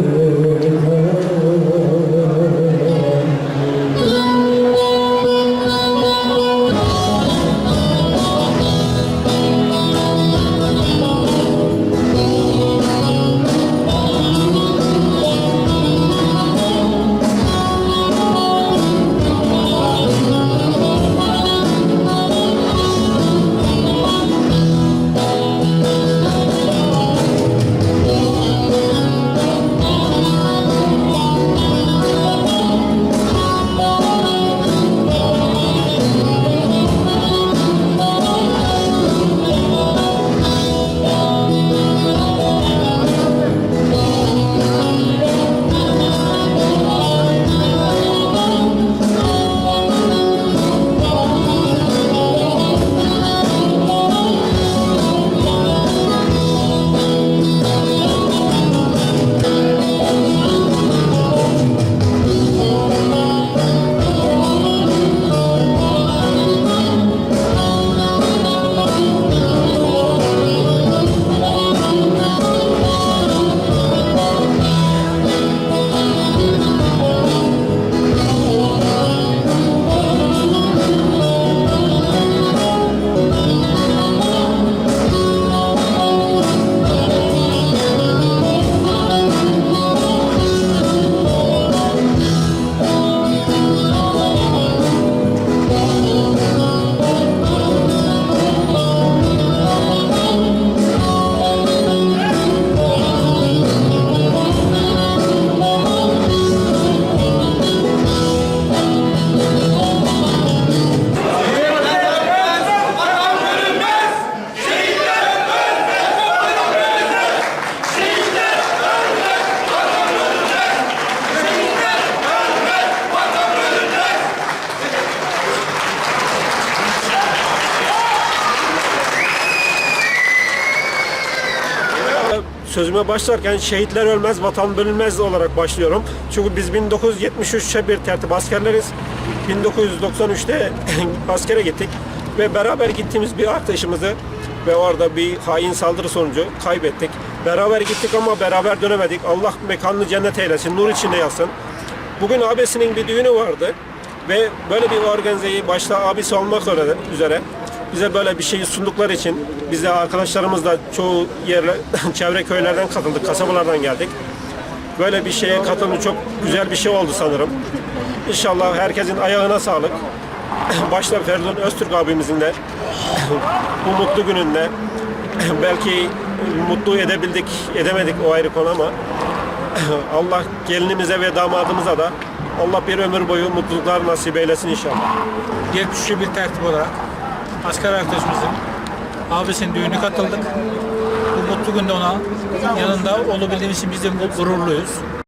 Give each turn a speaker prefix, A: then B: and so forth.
A: Oh. Sözüme başlarken şehitler ölmez, vatan bölünmez olarak başlıyorum. Çünkü biz 1973'e bir tertip askerleriz. 1993'te askere gittik ve beraber gittiğimiz bir arkadaşımızı ve orada bir hain saldırı sonucu kaybettik. Beraber gittik ama beraber dönemedik. Allah mekanını cennet eylesin, nur içinde yatsın. Bugün abisinin bir düğünü vardı ve böyle bir organizeyi başta abisi olmak üzere, bize böyle bir şeyi sundukları için biz de arkadaşlarımızla çoğu yerler, çevre köylerden katıldık, kasabalardan geldik. Böyle bir şeye katılım çok güzel bir şey oldu sanırım. İnşallah herkesin ayağına sağlık. Başta Feridun Öztürk abimizin de bu mutlu gününde belki mutlu edebildik, edemedik o ayrı konu ama Allah gelinimize ve damadımıza da Allah bir ömür boyu mutluluklar nasip eylesin inşallah.
B: 73'lü bir tertip olarak asker arkadaşımızın abisinin düğünü katıldık. Bu mutlu günde ona yanında olabildiğimiz için biz de gururluyuz.